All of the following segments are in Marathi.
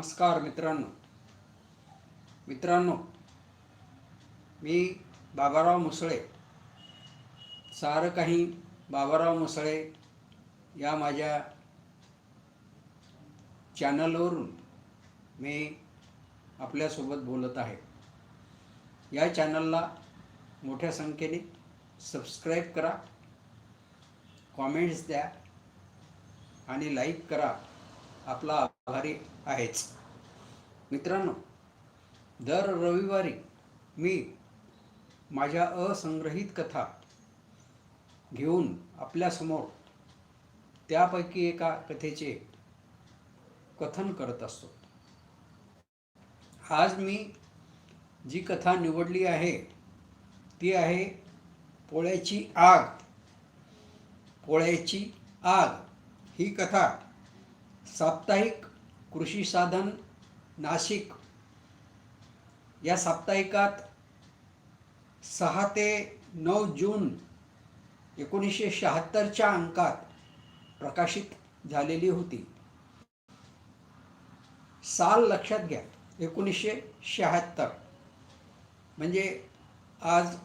नमस्कार मित्रांनो. मित्रांनो मी बाबाराव मुसळे. सारं काही बाबाराव मुसळे या माझ्या चॅनलवरून मी आपल्यासोबत बोलत आहे. या चॅनलला मोठ्या संख्येने सबस्क्राईब करा कॉमेंट्स द्या आणि लाईक करा. आपला आभारी आहेच. मित्रांनो दर रविवारी मी माझ्या असंग्रहित कथा घेऊन आपल्यासमोर त्यापैकी एका कथेचे कथन करत असतो. आज मी जी कथा निवडली आहे ती आहे पोळ्याची आग. पोळ्याची आग ही कथा साप्ताहिक कृषी साधन नाशिक. या साप्ताहिकात सहा ते नऊ जून एकोणीसशे शहात्तरच्या अंकात प्रकाशित झालेली होती. साल लक्षात घ्या एकोणीसशे शहात्तर. म्हणजे आज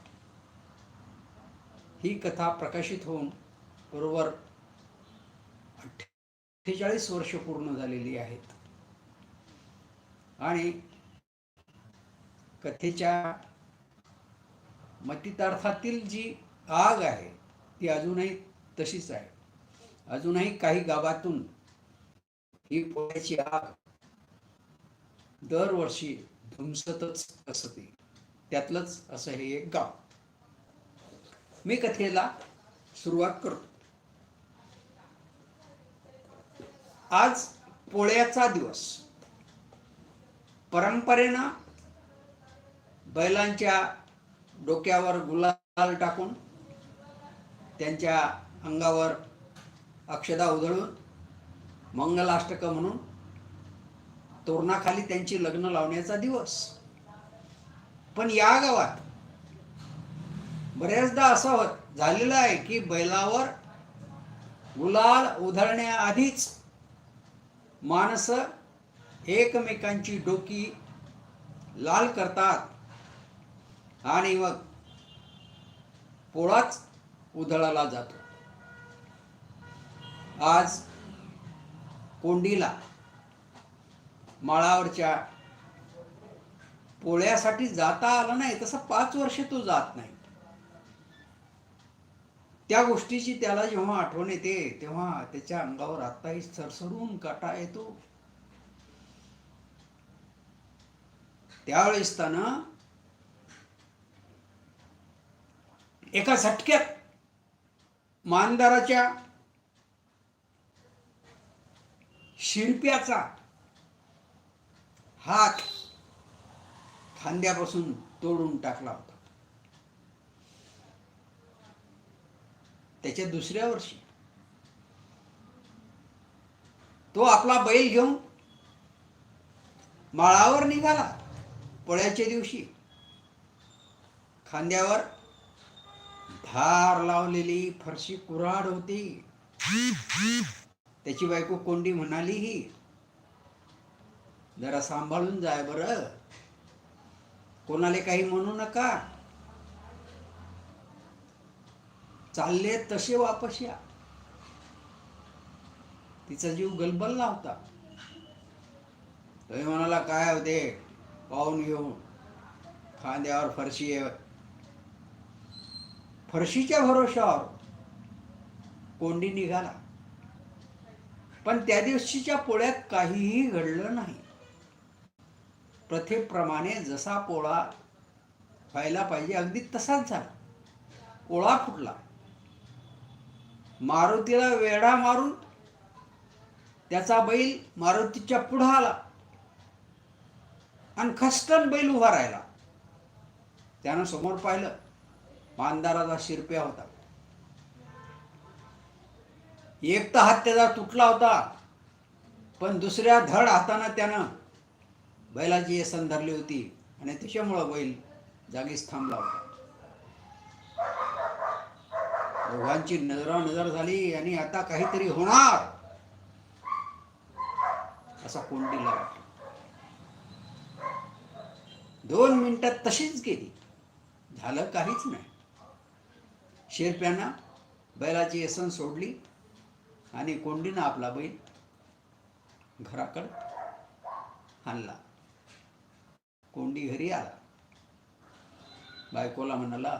ही कथा प्रकाशित होऊन बरोबर अठ्ठेचाळीस वर्ष पूर्ण झालेली आहेत. आणि कथेच्या मतितार्थातील जी आग आहे ती अजूनही तशीच आहे. अजूनही काही गावातून ही पोळ्याची आग दरवर्षी धुमसतच असते. त्यातलंच असं हे एक गाव. मी कथेला सुरुवात करतो. आज पोळ्याचा दिवस. परंपरेनं बैलांच्या डोक्यावर गुलाल टाकून त्यांच्या अंगावर अक्षदा उधळून मंगलाष्टक म्हणून तोरणाखाली त्यांची लग्न लावण्याचा दिवस. पण या गावात बऱ्याचदा असं होत झालेलं आहे की बैलावर गुलाल उधळण्याआधीच माणसं एकमेकांची डोकी लाल करतात. आणि मग पोळाच उधळला जातो. आज कोंडीला माळावरच्या पोळ्यासाठी जाता आलं नाही तसं पाच वर्ष तो जात नाही. त्या गोष्टीची त्याला जेव्हा आठवण येते तेव्हा त्याच्या अंगावर आत्ताही सरसरून काटा येतो. त्यावेळेस त्यानं एका झटक्यात मानदाराच्या शिरप्याचा हात खांद्यापासून तोडून टाकला होता. त्याच्या दुसऱ्या वर्षी. तो आपला बैल घेऊन माळावर निघाला पोळ्याच्या दिवशी. खांद्यावर धार लावलेली फरशी कुऱ्हाड होती. त्याची बायको कोंडी म्हणाली ही जरा सांभाळून जाय बरं. कोणाला काही म्हणू नका. चालले तसे वापस या. तिचा जीव गलबलला होता. तुम्ही म्हणाला काय होते? पाहून घेऊन. खांद्यावर फरशी आहे. फरशीच्या भरोशावर कोंडी निघाला. पण त्या दिवशीच्या पोळ्यात काहीही घडलं नाही. प्रथेप्रमाणे जसा पोळा व्हायला पाहिजे अगदी तसाच झाला. पोळा फुटला. मारुतीला वेढा मारून त्याचा बैल मारुतीच्या पुढं आला. आणि खस्टन बैल उभा राहिला. त्यानं समोर पाहिलं मानदाराचा शिरप्या होता. एक तर हात त्याचा तुटला होता पण दुसऱ्या धड हातानं त्यानं बैलाची येसन धरली होती आणि त्याच्यामुळं बैल जागीच थांबला होता. दोघांची नजरानजर झाली आणि आता काहीतरी होणार. असा कोंडीला वाटला दोन मिनिटात तशीच गेली. झालं काहीच नाही. शेरप्यानं बैलाची येसन सोडली आणि कोंडीनं आपला बैल घराकडं आणला. कोंडी घरी आला. बायकोला म्हणाला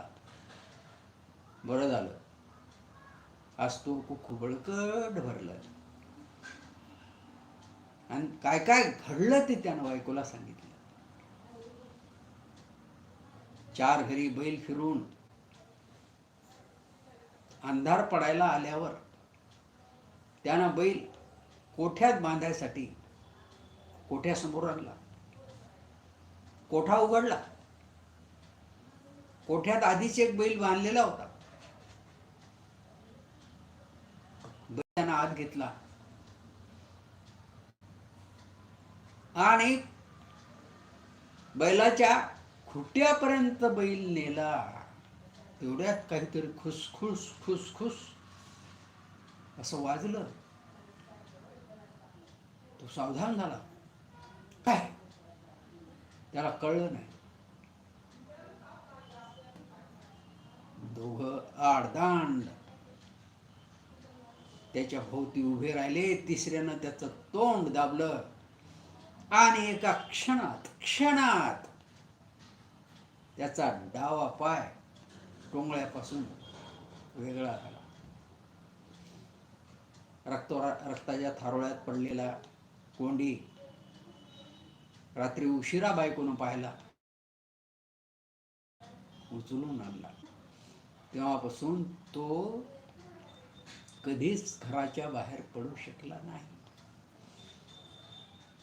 बरं झालं. आज तो खूप भरला भरलं. आणि काय काय घडलं ते त्यानं बायकोला सांगितलं? चार घरी बैल फिरून अंधार पडायला आल्यावर त्यानं बैल कोठ्यात बांधायसाठी? कोठ्यासमोर आणला? कोठा उघडला? कोठ्यात आधीच एक बैल बांधलेला होता बैल त्यानं आत घेतला. आणि बैलाच्या खुट्यापर्यंत बैल नेला. एवढ्यात काहीतरी खुसखुस खुसखुस असं वाजलं. तो सावधान झाला. काय? त्याला कळलं नाही. दोघं आडदांड त्याच्या भोवती उभे राहिले. तिसऱ्यानं त्याचं तोंड दाबलं. आणि एका क्षणात क्षणात त्याचा डावा पाय टोंगळ्यापासून वेगळा झाला. रक्त रक्ताच्या थारोळ्यात पडलेला कोंडी रात्री उशिरा बायकोनं पाहिला. उचलून आणला. तेव्हापासून तो कधीच घराच्या बाहेर पडू शकला नाही.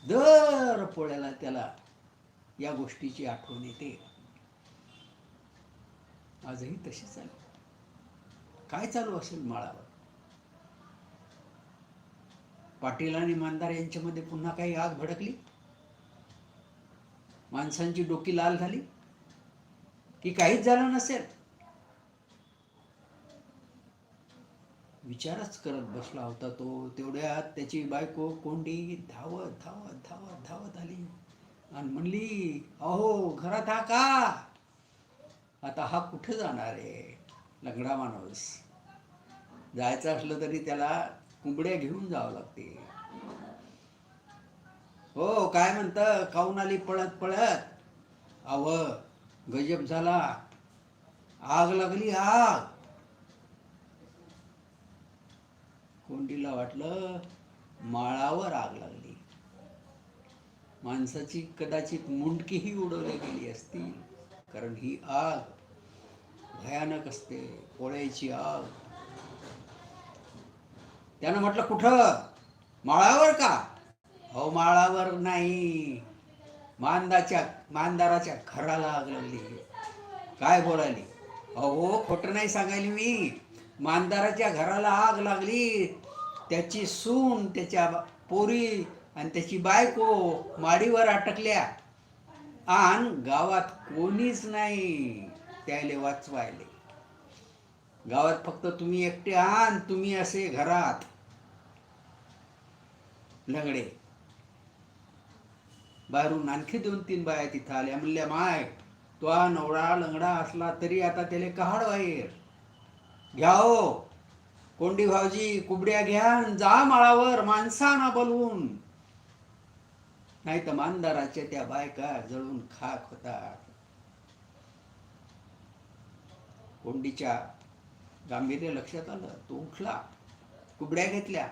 दर पोळ्याला त्याला या गोष्टीची आठवण येते. आजही तशी चालू. काय चालू असेल माळावर? पाटील आणि मानदार यांच्यामध्ये पुन्हा काही आग भडकली? माणसांची डोकी लाल झाली? की काहीच झालं नसेल? विचारच करत बसला होता तो. तेवढ्यात त्याची बायको कोंडी धावत धावत धावत धावत आली. आणि म्हणली अहो घरात हा का? आता हा कुठे जाणार आहे लंगडा माणूस? जायचं असलं तरी त्याला कुंबड्या घेऊन जावं लागते. हो काय म्हणतं? काऊन आली पळत पळत? अव गजब झाला. आग लागली आग. कोंडीला वाटलं माळावर आग लागली. माणसाची कदाचित मुंडकीही उडवली गेली असती कारण ही आग भयानक असते पोळ्याची आग. त्यानं म्हटलं कुठं? माळावर का? हो माळावर नाही. मानदाच्या मानदाराच्या घराला आग लागली. काय बोलाली अहो खोटं नाही सांगायली मी. मानदाराच्या घराला आग लागली. त्याची सून त्याच्या पोरी आणि त्याची बायको माडीवर अटकल्या. आण गावात कोणीच नाही त्याले वाचवायले. गावात फक्त तुम्ही एकटे आण तुम्ही असे घरात लंगडे. बाहेरून आणखी दोन तीन बाया तिथं आल्या. म्हणल्या माय तो नवरा लंगडा असला तरी आता त्याला कहाड बाहेर घ्या हो. कोंडी भाऊजी कुबड्या घ्या जा माळावर माणसाना बोलवून. नाही तर मानदाराच्या त्या बायका जळून खाक होतात. कोंडीच्या गांभीर्य लक्षात आलं तो उठला कुबड्या घेतल्या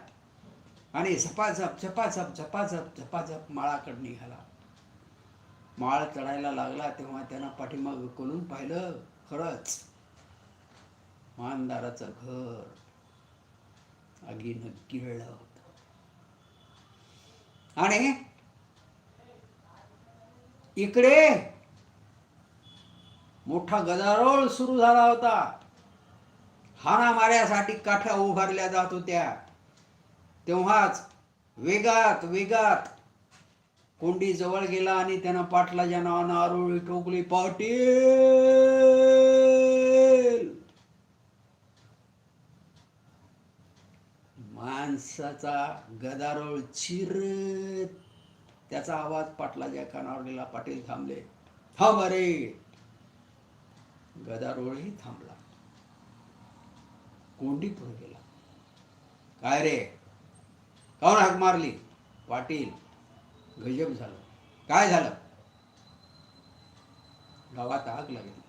आणि झपाझप झपाझप झपाझप झपाझप माळाकडे निघाला. माळ चढायला लागला तेव्हा त्यानं पाठीमाग कोलून पाहिलं खरंच मानदाराचं घर. आगीनं गिळलं होत. आणि इकडे मोठा गदारोळ सुरू झाला होता. हाना माऱ्यासाठी काठ्या उभारल्या जात होत्या. तेव्हाच वेगात वेगात कोंडी जवळ गेला आणि त्यानं पाटलाच्या नावानं आरोळी ठोकली पाटील! माणसाचा गदारोळ चिर. त्याचा आवाज पाटलाच्या कानावर गेला. पाटील थांबले. थांब अरे. गदारोळही थांबला. कोंडी पुढे गेला. काय रे? काऊन हाक मारली? पाटील गजब झालं. काय झालं? गावात आग लागली.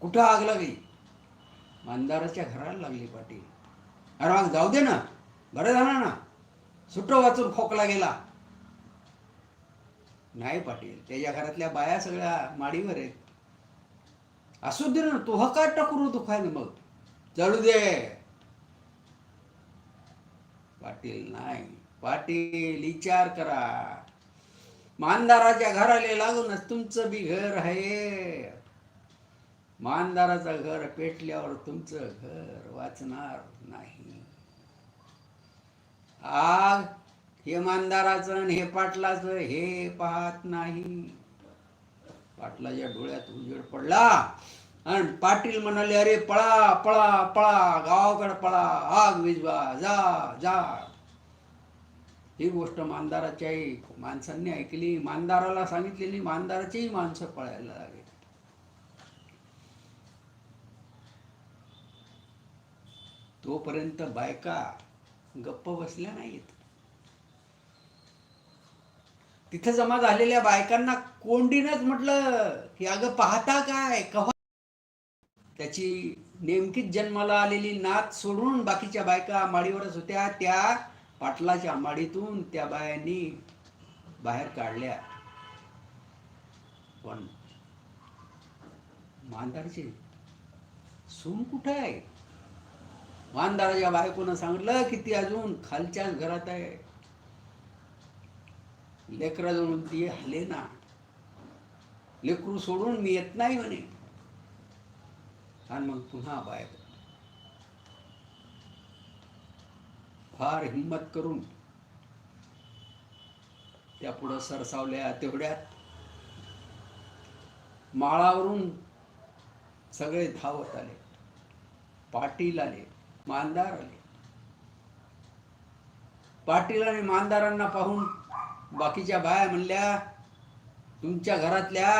कुठं आग लागली? मंदाराच्या घराला लागली पाटील. अरे मग जाऊ दे ना. बरं झालं ना. सुट्ट वाचून खोकला गेला. नाही पाटील त्याच्या घरातल्या बाया सगळ्या माडीवर आहेत. असू दे ना तो हका टकरू दुखायला मग. चढू दे. पाटील नाही. पाटील विचार करा. मानदाराच्या घराला लागूनच तुमचं बी घर आहे. मानदाराचं घर पेटल्यावर तुमचं घर वाचणार नाही. आग हे मानदाराचं आणि हे पाटलाचं हे पाहत नाही. पाटलाच्या डोळ्यात उजेड पडला. आणि पाटील म्हणाले अरे पळा पळा पळा गावाकडे पळा. आग विजवा जा जा. ही गोष्ट मानदाराच्याही माणसांनी ऐकली. मानदाराला सांगितलेली मानदाराचीही माणसं पळायला लागली. तोपर्यंत बायका गप्प बसल्या नाहीत. तिथं जमा झालेल्या बायकांना कोंडीनच म्हटलं की अगं पाहता काय? कव्हा त्याची नेमकीच जन्माला आलेली नात सोडून बाकीच्या बायका माडीवरच होत्या. त्या पाटलाच्या माडीतून त्या बायांनी बाहेर काढल्या. पण मांदारचे सून कुठं आहे वानदाराच्या बायकोनं सांगितलं की ती अजून खालच्याच घरात आहे. लेकराजवळून ती हले ना. लेकरू सोडून मी येत नाही म्हणे. आणि मग पुन्हा बायको. फार हिंमत करून त्या पुढं सरसावल्या तेवढ्यात. माळावरून सगळे धावत आले. पाटील आले. मानदार आले. पाटील आणि मानदारांना पाहून बाकीच्या बाया म्हणल्या तुमच्या घरातल्या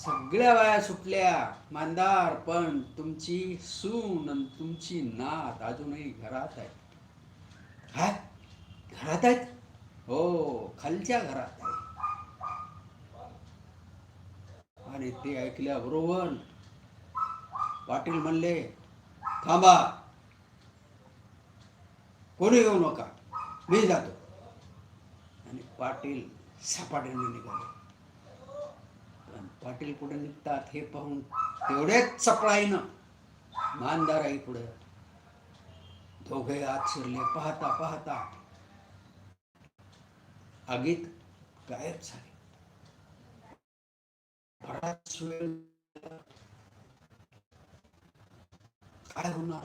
सगळ्या बाया सुटल्या मानदार पण तुमची सून आणि तुमची नात अजूनही घरात आहे. काय घरात आहेत? हो खालच्या घरात आहे. आणि ते ऐकल्याबरोबर पाटील म्हणले थांबा. कोणी येऊ नका. मी जातो. आणि पाटील सपाट्याने निघाले. पण पाटील पुढे निघतात हे पाहून तेवढेच चपळाईनं मानदाराई पुढे. दोघे आत शिरले. पाहता पाहता. आगीत गायब झाले. बराच वेळ काय होणार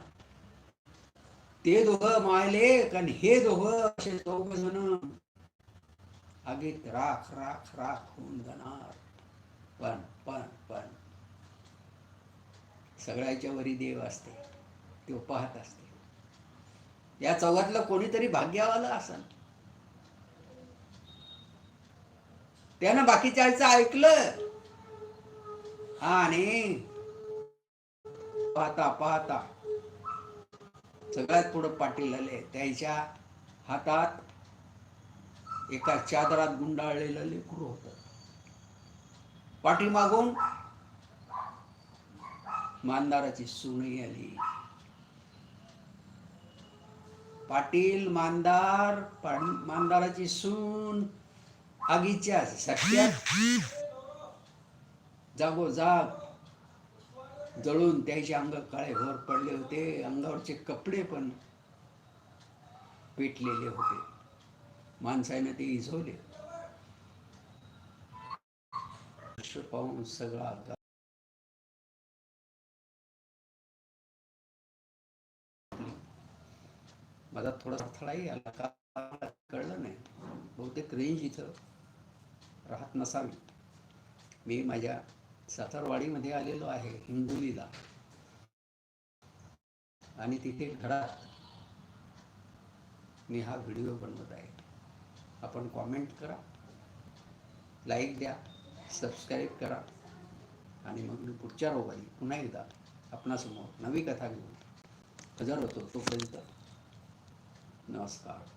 ते दोघं मायले आणि हे दोघं असे दोघ जण आगीत राख राख राख होऊन जाणार. पण पण पण. सगळ्याच्या वरी देव असते. तो पाहत असते. या चौघातलं कोणीतरी भाग्यावाला असन. त्यानं बाकीच्या ऐकलं. आणि पाहता पाहता. सगळ्यात पुढं पाटील आले. त्यांच्या हातात एका चादरात गुंडाळलेलं लेकरू होत. पाटील मागून मानदाराची सुनई आली. पाटील मानदार मानदाराची सून आगीच्या सट्ट्यात जागोजाग जळून त्याचे अंग काळे भर पडले होते. अंगावरचे कपडे पण पेटलेले होते. माणसाने ते इझवले पाहून सगळा माझा थोडा अडथळाही आला. का कळलं नाही. बहुतेक रेंज इथं राहत नसावी. मी माझ्या सातारवाडीमध्ये आलेलो आहे हिंगोलीला. आणि तिथे घरात मी हा व्हिडिओ बनवत आहे. आपण कॉमेंट करा लाईक द्या सबस्क्राईब करा आणि मग मी पुढच्या रोवारी पुन्हा एकदा आपणासमोर नवी कथा घेऊन हजर होतो. तोपर्यंत नमस्कार.